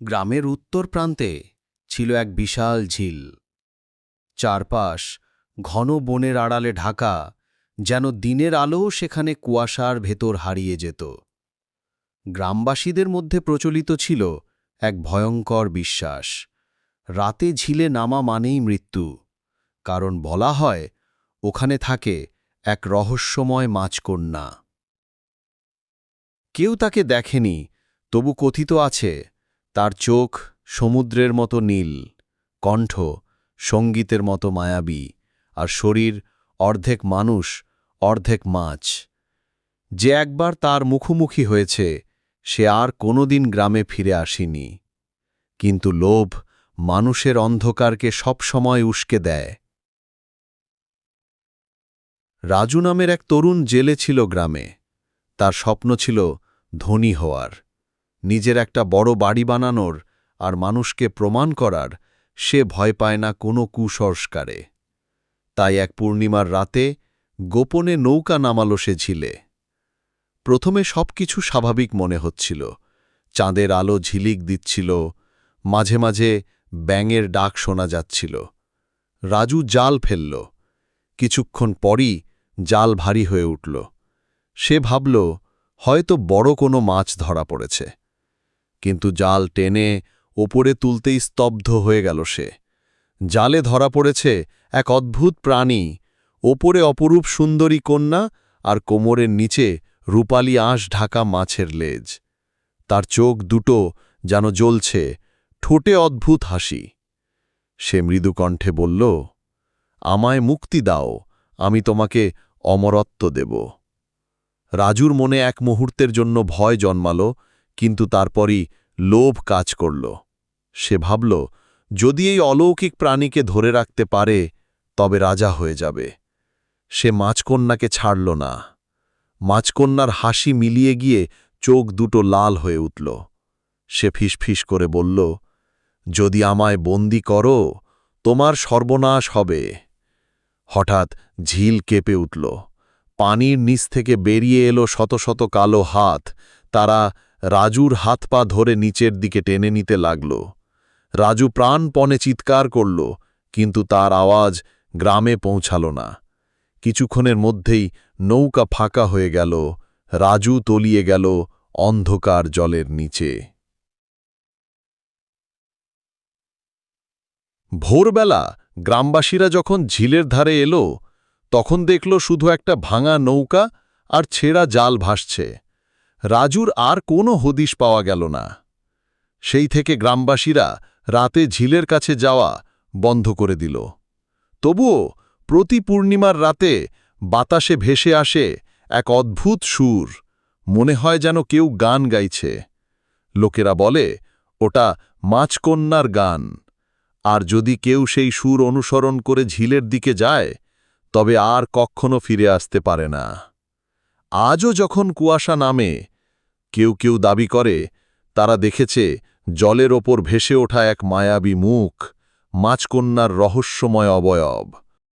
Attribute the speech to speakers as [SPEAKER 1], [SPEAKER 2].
[SPEAKER 1] গ্রামের উত্তর প্রান্তে ছিল এক বিশাল ঝিল। চারপাশ ঘন বনের আড়ালে ঢাকা, যেন দিনের আলোও সেখানে কুয়াশার ভেতর হারিয়ে যেত। গ্রামবাসীদের মধ্যে প্রচলিত ছিল এক ভয়ঙ্কর বিশ্বাস। রাতে ঝিলে নামা মানেই মৃত্যু, কারণ বলা হয় ওখানে থাকে এক রহস্যময় মাছকন্যা। কেউ তাকে দেখেনি, তবু কথিত আছে তার চোখ সমুদ্রের মতো নীল, কণ্ঠ সঙ্গীতের মতো মায়াবী, আর শরীর অর্ধেক মানুষ, অর্ধেক মাছ। যে একবার তার মুখোমুখি হয়েছে, সে আর কোনোদিন গ্রামে ফিরে আসেনি। কিন্তু লোভ মানুষের অন্ধকারকে সবসময় উস্কে দেয়। রাজু নামের এক তরুণ জেলে ছিল গ্রামে। তার স্বপ্ন ছিল ধনী হওয়ার। নিজের একটা বড় বাড়ি বানানোর আর মানুষকে প্রমাণ করার, সে ভয় পায় না কোনো কুসংস্কারে। তাই এক পূর্ণিমার রাতে গোপনে নৌকা নামালো সে ঝিলে। প্রথমে সবকিছু স্বাভাবিক মনে হচ্ছিল। চাঁদের আলো ঝিলিক দিচ্ছিল, মাঝে মাঝে ব্যাঙের ডাক শোনা যাচ্ছিল। রাজু জাল ফেলল। কিছুক্ষণ পরই জাল ভারী হয়ে উঠল। সে ভাবল, হয়তো বড় কোনো মাছ ধরা পড়েছে। কিন্তু জাল টেনে ওপরে তুলতেই স্তব্ধ হয়ে গেল সে। জালে ধরা পড়েছে এক অদ্ভুত প্রাণী, ওপরে অপরূপ সুন্দরী কন্যা আর কোমরের নিচে রূপালি আঁশ ঢাকা মাছের লেজ। তার চোখ দুটো যেন জ্বলছে, ঠোঁটে অদ্ভুত হাসি। সে মৃদু কণ্ঠে বলল, আমায় মুক্তি দাও, আমি তোমাকে অমরত্ব দেব। রাজুর মনে এক মুহূর্তের জন্য ভয় জন্মাল কিন্তু তারপরই লোভ কাজ করল। সে ভাবল, যদি এই অলৌকিক প্রাণীকে ধরে রাখতে পারে, তবে রাজা হয়ে যাবে। সে মাছকন্যাকে ছাড়ল না। মাছকন্যার হাসি মিলিয়ে গিয়ে চোখ দুটো লাল হয়ে উঠল। সে ফিসফিস করে বলল, যদি আমায় বন্দি করো, তোমার সর্বনাশ হবে। হঠাৎ ঝিল কেঁপে উঠল। পানির নিচ থেকে বেরিয়ে এলো শত শত কালো হাত। তারা রাজুর হাত পা ধরে নিচের দিকে টেনে নিতে লাগল। রাজু প্রাণপণে চিৎকার করল, কিন্তু তার আওয়াজ গ্রামে পৌঁছাল না। কিছুক্ষণের মধ্যেই নৌকা ফাঁকা হয়ে গেল, রাজু তলিয়ে গেল অন্ধকার জলের নিচে। ভোরবেলা গ্রামবাসীরা যখন ঝিলের ধারে এলো, তখন দেখল শুধু একটা ভাঙা নৌকা আর ছেঁড়া জাল ভাসছে। রাজুর আর কোনো হদিশ পাওয়া গেল না। সেই থেকে গ্রামবাসীরা রাতে ঝিলের কাছে যাওয়া বন্ধ করে দিল। তবুও প্রতি পূর্ণিমার রাতে বাতাসে ভেসে আসে এক অদ্ভুত সুর, মনে হয় যেন কেউ গান গাইছে। লোকেরা বলে, ওটা মাছকন্যার গান। আর যদি কেউ সেই সুর অনুসরণ করে ঝিলের দিকে যায়, তবে আর কখনো ফিরে আসতে পারে না। আজও যখন কুয়াশা নামে কেউ কেউ দাবি করে, তারা দেখেছে জলের ওপর ভেসে ওঠা এক মায়াবী মুখ মাছকন্যার রহস্যময় অবয়ব।